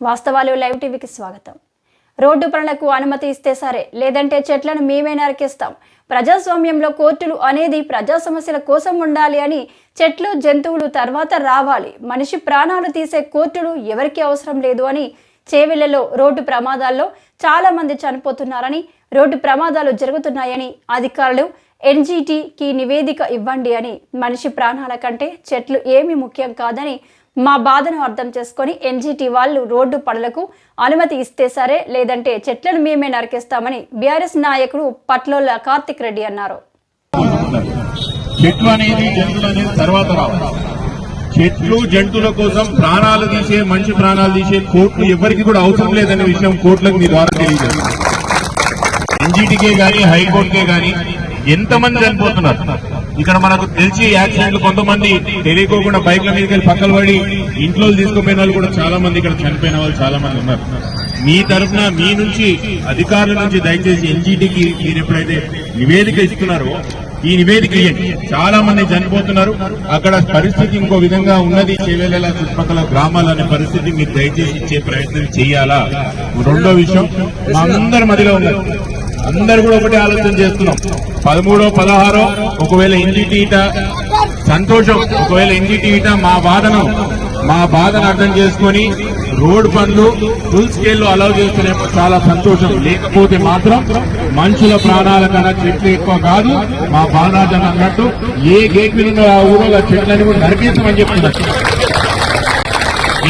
వాస్తవాలు లైవ్ టీవీకి స్వాగతం. రోడ్డు పనులకు అనుమతి ఇస్తే సరే లేదంటే చెట్లను మేమే నరికేస్తాం. ప్రజాస్వామ్యంలో కోర్టులు అనేది ప్రజా సమస్యల కోసం ఉండాలి అని చెట్లు జంతువులు తర్వాత రావాలి. మనిషి ప్రాణాలు తీసే కోర్టులు ఎవరికీ అవసరం లేదు అని చేవెళ్ళలో రోడ్డు ప్రమాదాల్లో చాలా మంది చనిపోతున్నారని రోడ్డు ప్రమాదాలు జరుగుతున్నాయని అధికారులు ఎన్జీటీకి నివేదిక ఇవ్వండి అని మనిషి ప్రాణాల కంటే చెట్లు ఏమీ ముఖ్యం కాదని మా బాధను అర్థం చేసుకొని ఎన్జీటీ వాళ్ళు రోడ్డు పనులకు అనుమతి ఇస్తే సరే లేదంటే చెట్లను మేమే నరికేస్తామని బీఆర్ఎస్ నాయకుడు పట్లోల కార్తిక్ రెడ్డి అన్నారు. చెట్లు అనేది జంతువులు అనేది తర్వాత రావాలి చెట్లు జంతువుల కోసం ప్రాణాలు తీసే మంచి ప్రాణాలు తీసే కోర్టు ఎవరికి కూడా అవసరం లేదనే విషయం కోర్టులకు మీ ద్వారా తెలియజేస్తారు ఎన్జీటీకే కానీ హైకోర్టుకే కానీ ఎంతమంది చనిపోతున్నారు? ఇక్కడ మనకు తెలిసి యాక్సిడెంట్లు కొంతమంది తెలియకోకుండా బైక్ల మీదకి వెళ్ళి పక్కలు పడి ఇంట్లో తీసుకుపోయిన వాళ్ళు కూడా చాలా మంది ఇక్కడ చనిపోయిన వాళ్ళు చాలా మంది ఉన్నారు. మీ తరఫున మీ నుంచి అధికారుల నుంచి దయచేసి ఎన్జీటీకి మీరు ఎప్పుడైతే నివేదిక ఇస్తున్నారో ఈ నివేదిక ఇవ్వండి చాలా మంది చనిపోతున్నారు. అక్కడ పరిస్థితి ఇంకో విధంగా ఉన్నది. చేవేళ చుట్టుపక్కల గ్రామాలు అనే పరిస్థితి మీరు దయచేసి ఇచ్చే ప్రయత్నం చేయాలా? రెండో విషయం మా అందరి మధ్యలో ఉన్నారు. అందరు కూడా ఒకటి ఆలోచన చేస్తున్నాం. పదమూడో పదహారో ఒకవేళ ఎన్జిటి ఇట సంతోషం ఒకవేళ ఎన్జిటి ఇట మా బాధను మా బాధను అర్థం చేసుకొని రోడ్ పనులు ఫుల్ స్కేల్లో అలౌ చేస్తేనేమో చాలా సంతోషం. లేకపోతే మాత్రం మనుషుల ప్రాణాల కన్నా చెట్లు ఎక్కువ కాదు మా బాలరాజన్ అన్నట్టు ఏ గేట్ మీద ఆ ఊళ్ళో చెట్లని కూడా నరికేస్తామని చెప్తున్నారు.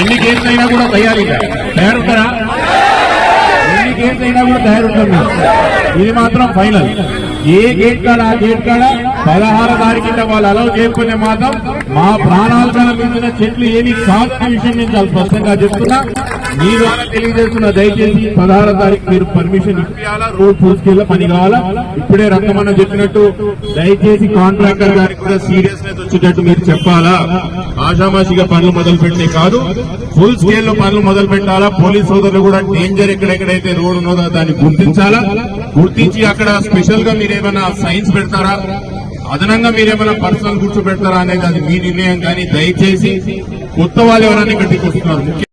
ఎన్ని గేట్లైనా అయినా కూడా తయారీగా. తయారుతారా? ఎన్ని అయినా కూడా తయారుంటుంది ఇది మాత్రం ఫైనల్. ఏ గేట్ కాడ ఆ గేట్ కాడ? పదహార తారీఖు కింద వాళ్ళు అలౌ చేయకపోతే మాత్రం మా ప్రాణాలు కల చెట్లు ఏమి కాదు విషయం నేను చాలా స్పష్టంగా చెప్తున్నా. మీ ద్వారా తెలియజేస్తున్న దయచేసి పదహారో తారీఖు మీరు పర్మిషన్ ఇప్పించాలా రోడ్ పూర్తికెళ్ళ పని కావాలా ఇప్పుడే రత్నమన్న చెప్పినట్టు దయచేసి కాంట్రాక్టర్ గారికి కూడా సీరియస్నెస్ వచ్చేటట్టు మీరు చెప్పాలా? ఆషామాషిగా పనులు మొదలు పెట్టే కాదు ఫుల్ స్కేల్లో పనులు మొదలు పెట్టాలా పోలీస్ సోదరులు కూడా డేంజర్ ఎక్కడెక్కడైతే రోడ్ ఉన్నదో దాన్ని గుర్తించాలా? గుర్తించి అక్కడ స్పెషల్గా మీరు ఏమైనా సైన్స్ పెడతారా? అదనంగా మీరేమైనా పర్సనల్ కూర్చోబెడతారా అనేది అది మీ నిర్ణయం కానీ దయచేసి కొత్త వాళ్ళు ఎవరైనా ఇక్కడికి వస్తున్నారు.